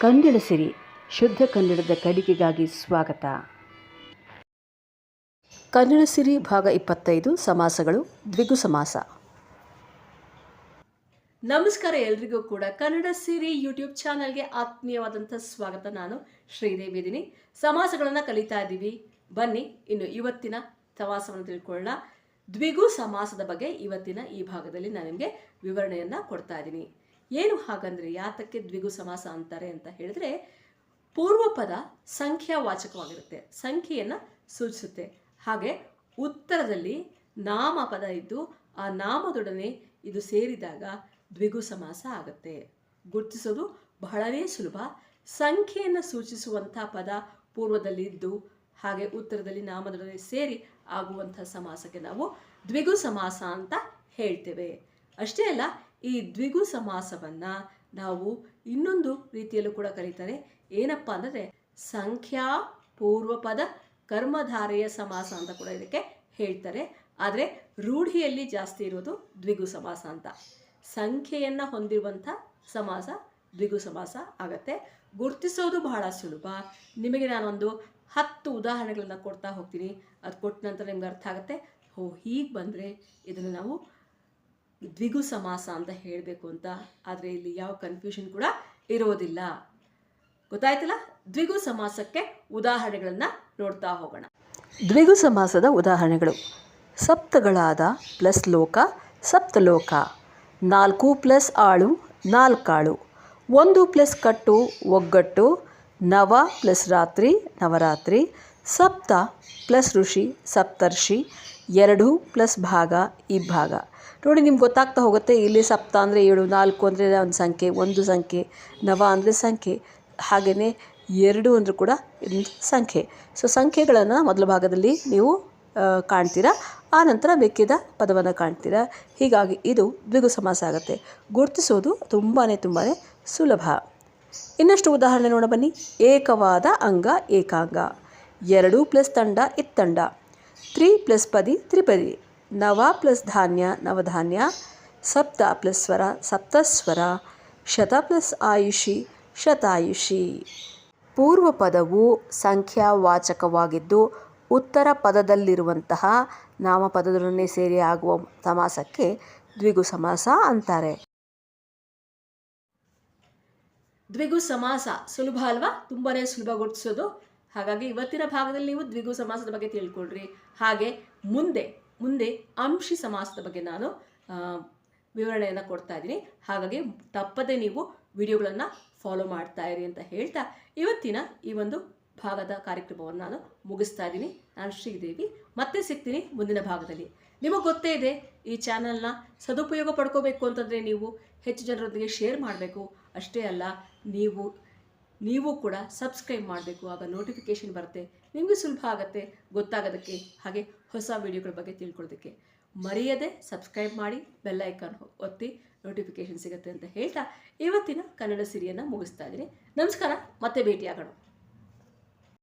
ಕನ್ನಡ ಸಿರಿ, ಶುದ್ಧ ಕನ್ನಡದ ಕಡಿಕೆಗಾಗಿ ಸ್ವಾಗತ. ಕನ್ನಡ ಸಿರಿ ಭಾಗ ಇಪ್ಪತ್ತೈದು, ಸಮಾಸಗಳು, ದ್ವಿಗು ಸಮಾಸ. ನಮಸ್ಕಾರ ಎಲ್ರಿಗೂ ಕೂಡ. ಕನ್ನಡ ಸಿರಿ ಯೂಟ್ಯೂಬ್ ಚಾನಲ್ಗೆ ಆತ್ಮೀಯವಾದಂಥ ಸ್ವಾಗತ. ನಾನು ಶ್ರೀದೇವಿ ಇದ್ದೀನಿ ಸಮಾಸಗಳನ್ನು ಕಲಿತಾ ಇದ್ದೀವಿ. ಬನ್ನಿ, ಇನ್ನು ಇವತ್ತಿನ ಸಮಾಸವನ್ನು ತಿಳ್ಕೊಳ್ಳೋಣ. ದ್ವಿಗು ಸಮಾಸದ ಬಗ್ಗೆ ಇವತ್ತಿನ ಈ ಭಾಗದಲ್ಲಿ ನಾನು ನಿಮಗೆ ವಿವರಣೆಯನ್ನು ಕೊಡ್ತಾ ಇದ್ದೀನಿ ಏನು ಹಾಗಂದ್ರೆ ಯಾತಕ್ಕೆ ದ್ವಿಗು ಸಮಾಸ ಅಂತಾರೆ ಅಂತ ಹೇಳಿದ್ರೆ ಪೂರ್ವ ಪದ ಸಂಖ್ಯಾವಾಚಕವಾಗಿರುತ್ತೆ, ಸಂಖ್ಯೆಯನ್ನು ಸೂಚಿಸುತ್ತೆ. ಹಾಗೆ ಉತ್ತರದಲ್ಲಿ ನಾಮಪದ ಇದ್ದು ಆ ನಾಮದೊಡನೆ ಇದು ಸೇರಿದಾಗ ದ್ವಿಗು ಸಮಾಸ ಆಗುತ್ತೆ. ಗುರುತಿಸೋದು ಬಹಳವೇ ಸುಲಭ. ಸಂಖ್ಯೆಯನ್ನು ಸೂಚಿಸುವಂಥ ಪದ ಪೂರ್ವದಲ್ಲಿ ಇದ್ದು, ಹಾಗೆ ಉತ್ತರದಲ್ಲಿ ನಾಮದೊಡನೆ ಸೇರಿ ಆಗುವಂಥ ಸಮಾಸಕ್ಕೆ ನಾವು ದ್ವಿಗು ಸಮಾಸ ಅಂತ ಹೇಳ್ತೇವೆ. ಅಷ್ಟೇ ಅಲ್ಲ ಈ ದ್ವಿಗು ಸಮಾಸವನ್ನು ನಾವು ಇನ್ನೊಂದು ರೀತಿಯಲ್ಲೂ ಕೂಡ ಕರೀತಾರೆ. ಏನಪ್ಪ ಅಂದರೆ ಸಂಖ್ಯಾ ಪೂರ್ವಪದ ಕರ್ಮಧಾರೆಯ ಸಮಾಸ ಅಂತ ಕೂಡ ಇದಕ್ಕೆ ಹೇಳ್ತಾರೆ. ಆದರೆ ರೂಢಿಯಲ್ಲಿ ಜಾಸ್ತಿ ಇರೋದು ದ್ವಿಗು ಸಮಾಸ ಅಂತ. ಸಂಖ್ಯೆಯನ್ನು ಹೊಂದಿರುವಂಥ ಸಮಾಸ ದ್ವಿಗು ಸಮಾಸ ಆಗತ್ತೆ. ಗುರುತಿಸೋದು ಬಹಳ ಸುಲಭ. ನಿಮಗೆ ನಾನೊಂದು ಹತ್ತು ಉದಾಹರಣೆಗಳನ್ನ ಕೊಡ್ತಾ ಹೋಗ್ತೀನಿ. ಅದು ಕೊಟ್ಟ ನಂತರ ನಿಮ್ಗೆ ಅರ್ಥ ಆಗುತ್ತೆ. ಓ, ಹೀಗೆ ಬಂದರೆ ಇದನ್ನು ನಾವು ದ್ವಿಗು ಸಮಾಸ ಅಂತ ಹೇಳಬೇಕು ಅಂತ, ಆದರೆ ಇಲ್ಲಿ ಯಾವ ಕನ್ಫ್ಯೂಷನ್ ಕೂಡ ಇರೋದಿಲ್ಲ. ಗೊತ್ತಾಯ್ತಲ್ಲ? ದ್ವಿಗು ಸಮಾಸಕ್ಕೆ ಉದಾಹರಣೆಗಳನ್ನು ನೋಡ್ತಾ ಹೋಗೋಣ. ದ್ವಿಗು ಸಮಾಸದ ಉದಾಹರಣೆಗಳು. ಸಪ್ತಗಳಾದ ಪ್ಲಸ್ ಲೋಕ, ಸಪ್ತಲೋಕ. ನಾಲ್ಕು ಪ್ಲಸ್ ಆಳು, ನಾಲ್ಕಾಳು. ಒಂದು ಪ್ಲಸ್ ಕಟ್ಟು, ಒಗ್ಗಟ್ಟು. ನವ ಪ್ಲಸ್ ರಾತ್ರಿ, ನವರಾತ್ರಿ, ಸಪ್ತ ಪ್ಲಸ್ ಋಷಿ, ಸಪ್ತರ್ಷಿ, ಎರಡು ಪ್ಲಸ್ ಭಾಗ, ಈ ಭಾಗ. ನೋಡಿ, ನಿಮ್ಗೆ ಗೊತ್ತಾಗ್ತಾ ಹೋಗುತ್ತೆ, ಇಲ್ಲಿ ಸಪ್ತ ಅಂದರೆ ಏಳು, ನಾಲ್ಕು ಅಂದರೆ ಒಂದು ಸಂಖ್ಯೆ ಒಂದು ಸಂಖ್ಯೆ, ನವ ಅಂದರೆ ಸಂಖ್ಯೆ, ಹಾಗೆಯೇ ಎರಡು ಅಂದರೂ ಕೂಡ ಸಂಖ್ಯೆ. ಸೊ ಸಂಖ್ಯೆಗಳನ್ನು ಮೊದಲ ಭಾಗದಲ್ಲಿ ನೀವು ಕಾಣ್ತೀರಾ, ಆ ನಂತರ ಬೇಕಿದ ಪದವನ್ನು ಕಾಣ್ತೀರಾ. ಹೀಗಾಗಿ ಇದು ದ್ವಿಗು ಸಮಾಸ ಆಗುತ್ತೆ. ಗುರುತಿಸೋದು ತುಂಬಾ ತುಂಬಾ ಸುಲಭ. ಇನ್ನಷ್ಟು ಉದಾಹರಣೆ ನೋಡ ಬನ್ನಿ. ಏಕವಾದ ಅಂಗ, ಏಕಾಂಗ. ಎರಡು ಪ್ಲಸ್ ತಂಡ, ಇತ್ತಂಡ. ತ್ರೀ ಪ್ಲಸ್ ಪದಿ, ತ್ರಿಪದಿ. ನವ ಪ್ಲಸ್ ಧಾನ್ಯ, ನವಧಾನ್ಯ. ಸಪ್ತ ಪ್ಲಸ್ ಸ್ವರ ಸಪ್ತಸ್ವರ ಶತ ಪ್ಲಸ್ ಆಯುಷಿ, ಶತಾಯುಷಿ. ಪೂರ್ವ ಪದವು ಸಂಖ್ಯಾವಾಚಕವಾಗಿದ್ದು, ಉತ್ತರ ಪದದಲ್ಲಿರುವಂತಹ ನಾಮಪದದೊಡನೆ ಸೇರಿ ಆಗುವ ಸಮಾಸಕ್ಕೆ ದ್ವಿಗು ಸಮಾಸ ಅಂತಾರೆ. ದ್ವಿಗು ಸಮಾಸ ಸುಲಭ ಅಲ್ವಾ? ಸುಲಭ ಗುರುತಿಸೋದು ಹಾಗಾಗಿ ಇವತ್ತಿನ ಭಾಗದಲ್ಲಿ ನೀವು ದ್ವಿಗು ಸಮಾಸದ ಬಗ್ಗೆ ತಿಳ್ಕೊಳ್ರಿ. ಹಾಗೆ ಮುಂದೆ ಮುಂದೆ ಅಂಶಿ ಸಮಾಸದ ಬಗ್ಗೆ ನಾನು ವಿವರಣೆಯನ್ನು ಕೊಡ್ತಾ ಇದ್ದೀನಿ. ಹಾಗಾಗಿ ತಪ್ಪದೆ ನೀವು ವಿಡಿಯೋಗಳನ್ನು ಫಾಲೋ ಮಾಡ್ತಾ ಇರಿ ಅಂತ ಹೇಳ್ತಾ ಇವತ್ತಿನ ಈ ಒಂದು ಭಾಗದ ಕಾರ್ಯಕ್ರಮವನ್ನು ನಾನು ಮುಗಿಸ್ತಾ ಇದ್ದೀನಿ. ನಾನು ಶ್ರೀದೇವಿ ಮತ್ತೆ ಸಿಗ್ತೀನಿ ಮುಂದಿನ ಭಾಗದಲ್ಲಿ. ನಿಮಗೆ ಗೊತ್ತೇ ಇದೆ, ಈ ಚಾನಲ್ನ ಸದುಪಯೋಗ ಪಡ್ಕೋಬೇಕು ಅಂತಂದರೆ ನೀವು ಹೆಚ್ಚು ಜನರೊಂದಿಗೆ ಶೇರ್ ಮಾಡಬೇಕು. ಅಷ್ಟೇ ಅಲ್ಲ, ನೀವು ನೀವು ಕೂಡ ಸಬ್ಸ್ಕ್ರೈಬ್ ಮಾಡಬೇಕು. ಆಗ ನೋಟಿಫಿಕೇಷನ್ ಬರುತ್ತೆ, ನಿಮಗೆ ಸುಲಭ ಆಗುತ್ತೆ, ಗೊತ್ತಾಗೋದಕ್ಕೆ ಹಾಗೆ ಹೊಸ ವಿಡಿಯೋಗಳ ಬಗ್ಗೆ ತಿಳ್ಕೊಳ್ಳೋದಕ್ಕೆ. ಮರೆಯದೆ ಸಬ್ಸ್ಕ್ರೈಬ್ ಮಾಡಿ, ಬೆಲ್ ಐಕಾನ್ ಒತ್ತಿ ನೋಟಿಫಿಕೇಷನ್ ಸಿಗುತ್ತೆ ಅಂತ ಹೇಳ್ತಾ ಇವತ್ತಿನ ಕನ್ನಡ ಸಿರಿಯನ್ನು ಮುಗಿಸ್ತಾ ಇದ್ದೀನಿ. ನಮಸ್ಕಾರ, ಮತ್ತೆ ಭೇಟಿಯಾಗೋಣ.